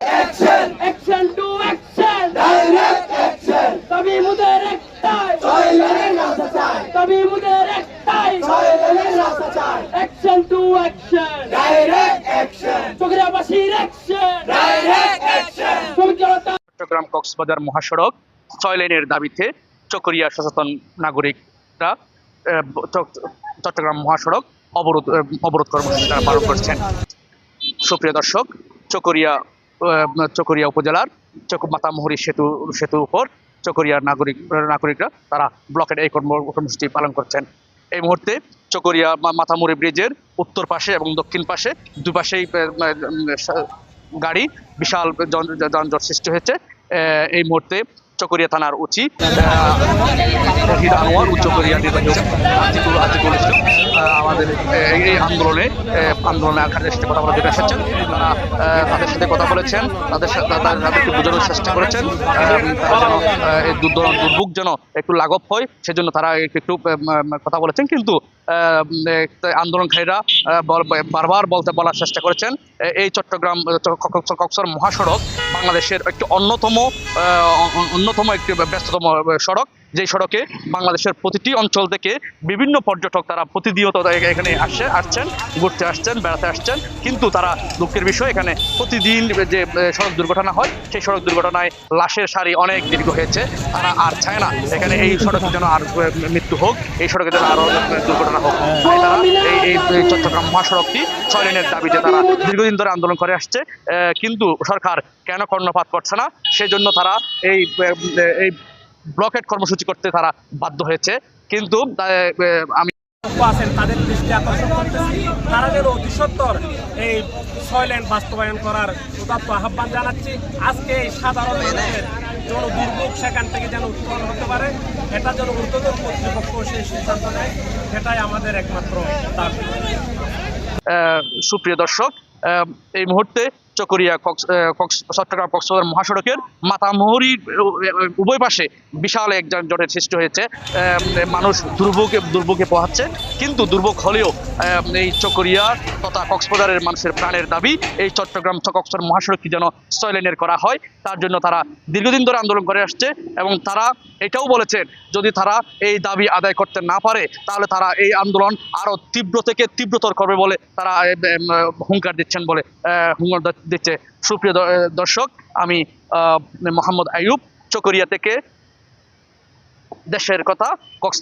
Action action to action direct action তবে মুদের একটাই ছয় লেনের রাস্তা চাই তবে মুদের একটাই ছয় লেনের রাস্তা চাই action to action direct action চোখরাবাসীর action direct action Chattogram Cox's Bazar মহাসড়ক ছয় লেনের দাবিতে চকরিয়া সচেতন নাগরিকরা চট্টগ্রাম মহাসড়ক অবরোধ অবরোধ কর্মসূচি তারা পালন করছেন। সুপ্রিয় দর্শক চকরিয়া চকরিয়া উপজেলার চক মাতামহরি সেতু সেতুর উপর চকরিয়ার নাগরিক নাগরিকরা তারা ব্লকের এই কর্মসূচি পালন করছেন। এই মুহূর্তে চকরিয়া মা- মাতামুহুরি ব্রিজের উত্তর পাশে এবং দক্ষিণ পাশে দুই পাশেই আহ, উম, সা- গাড়ি বিশাল যানজট সৃষ্টি হয়েছে। এই মুহূর্তে চকরিয়া থানার উচি শহীদ আনোয়ার চকরিয়া আহ, আমাদের এই আন্দোলনে আন্দোলনে আঘাতের সাথে কথা বলতে এসেছেন তারা তাদের সাথে কথা বলেছেন, তাদের সাথে তাদেরকে বোঝানোর চেষ্টা করেছেন যেন দুর্ভোগ যেন একটু লাঘব হয়, সেজন্য তারা একটু কথা বলেছেন, কিন্তু আন্দোলনকারীরা বারবার বলতে বলার চেষ্টা করেছেন। এই চট্টগ্রাম আহ, চ- ক- ক- কক্সবাজার মহাসড়ক বাংলাদেশের একটি অন্যতম অন্যতম একটি ব্যস্ততম সড়ক। যেই সড়কে বাংলাদেশের প্রতিটি অঞ্চল থেকে বিভিন্ন পর্যটক তারা প্রতিনিয়ত এখানে আসে আসছেন ঘুরতে আসছেন বেড়াতে আসছেন। কিন্তু তারা দুঃখের বিষয় এখানে প্রতিদিন যে সড়ক দুর্ঘটনা হয় সেই সড়ক দুর্ঘটনায় লাশের সারি অনেক দীর্ঘ হয়েছে। তারা আর চায় না এখানে এই সড়কে যেন আর মৃত্যু হোক এই সড়কে যেন আরও দুর্ঘটনা হোক। তাই তারা এই এই চট্টগ্রাম মহাসড়কটি ছয় লেনের দাবিতে তারা দীর্ঘদিন ধরে আন্দোলন করে আসছে। আহ, কিন্তু সরকার কেন কর্ণপাত করছে না? সেজন্য তারা এই এই ব্লকেট কর্মসূচি করতে তারা বাধ্য হয়েছে। কিন্তু আমি আছেন, তাদের দৃষ্টি আকর্ষণ করতেছি। তারা যেন অতি সত্তর এই ছয় লেন বাস্তবায়ন করার উদাত্ত আহ্বান জানাচ্ছি। আজকে এই সাধারণ মানুষের যেন দুর্ভোগ সেখান থেকে যেন উত্তরণ হতে পারে, এটা যেন ঊর্ধ্বতন কর্তৃপক্ষ সেই সিদ্ধান্ত নেয়, এটাই আমাদের একমাত্র দাবি। সুপ্রিয় দর্শক এই মুহূর্তে চকরিয়া চট্টগ্রাম কক্সবাজার মহাসড়কের মাতামুহুরি উভয় পাশে বিশাল এক জটের সৃষ্টি হয়েছে। মানুষ দুর্ভোগে দুর্ভোগে পোহাচ্ছে। কিন্তু দুর্ভোগ হলেও এই চকরিয়া তথা কক্সবাজারের মানুষের প্রাণের দাবি, এই চট্টগ্রাম কক্সবাজার মহাসড়কটি যেন ছয় লেনের করা হয়, তার জন্য তারা দীর্ঘদিন ধরে আন্দোলন করে আসছে এবং তারা এটাও বলেছেন, যদি তারা এই দাবি আদায় করতে না পারে, তাহলে তারা এই আন্দোলন আরও তীব্র থেকে তীব্রতর করবে বলে তারা হুঙ্কার দিচ্ছেন বলে হুঙ্কার দিচ্ছে। সুপ্রিয় দর্শক আমি মোহাম্মদ আয়ুব চকরিয়া থেকে দেশের কথা কক্স